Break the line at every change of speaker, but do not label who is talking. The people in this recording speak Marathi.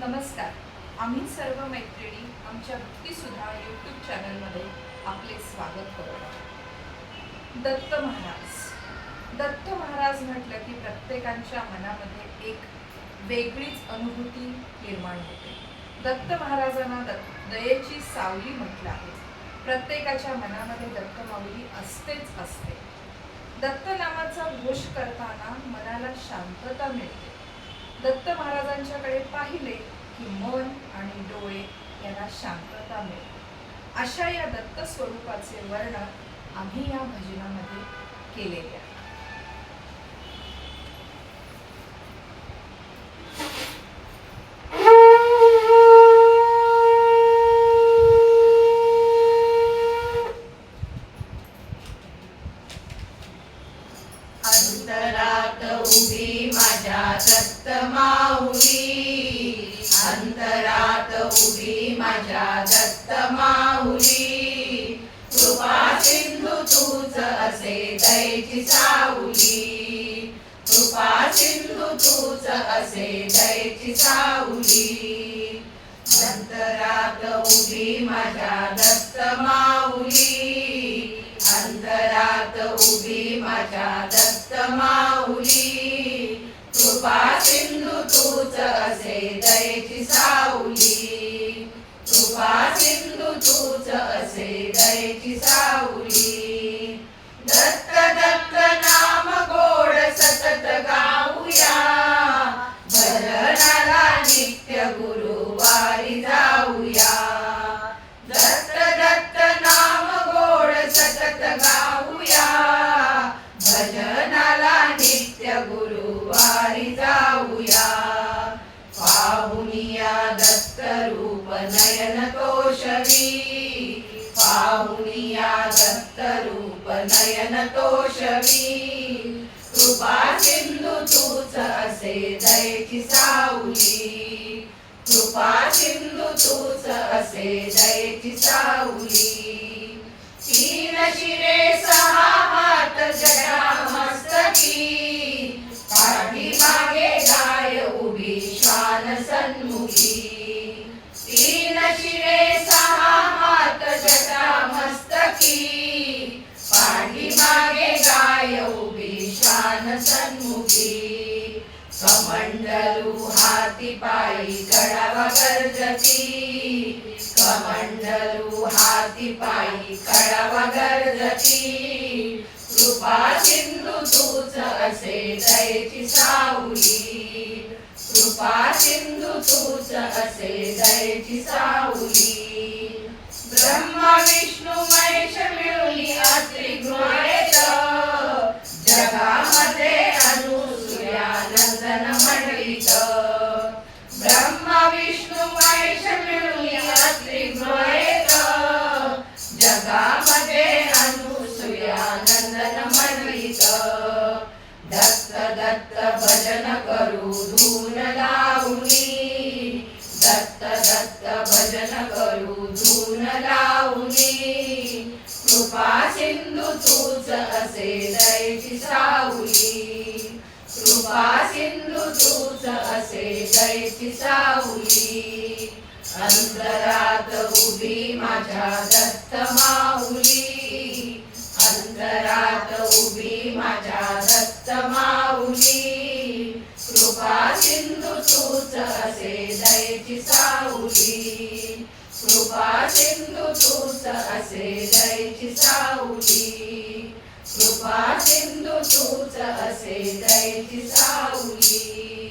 नमस्कार. आम्ही सर्व मैत्रिणी आमच्या भक्तिसुधा यूट्यूब चॅनलमध्ये आपले स्वागत करतो दत्त महाराज. दत्त महाराज म्हटलं की प्रत्येकांच्या मनामध्ये एक वेगळीच अनुभूती निर्माण होते. दत्त महाराजांना दत्त दयेची सावली म्हटलं आहे. प्रत्येकाच्या मनामध्ये दत्तमाऊली असतेच असते. दत्त नामाचा घोष करताना मनाला शांतता मिळते. दत्त महाराजांच्याकडे पाहिले की मन आणि डोळे यांना शांतता मिळते. अशा या दत्त स्वरूपाचे वर्णन आम्ही या भजनामध्ये केलेले आहे.
अंतरात उभी माझ्या दत्त माऊली. अंतरात उभी माझ्या दत्त माऊली. कृपा सिंधू तूच असे दैची सावली. कृपा सिंधू तूच असे दैची साऊली अंतरात उभी माझ्या दत्त माऊली. अंतरात उभी माझ्या दत्त माऊली. कृपा सिंधू तूच असे दयेची साऊली कृपा सिंधू तूच असे दयेची साऊली दत्त दत्त नाम गोड सतत गा स्वरूप नयन तोषवी पाहुनिया दत्त रूप नयन तोषवी कृपा सिंधू तूच असे दयची सावली। कृपा सिंधू तूच असे दयची सावली। तीन शिरे सहा भक्ती पायी कडावा गर्जती. कमंडलू हाती पायी कडावा गर्जती. कृपा सिंधू तूच असे दयची सावली. कृपा सिंधू तूच असे दयची सावली. भजन करू धून लावली दत्त दत्त भजन करू धून लावली कृपा सिंधू तूच असे दैची सावली. कृपा सिंधू तूच असे दैची सावली. अंतरात उभी माझ्या दत्त माऊली. अंतरात उभी माझ्या दत्त माऊली. कृपा सिंधू तूच असे दयेची सावली कृपा सिंधू तूच असे दयेची सावली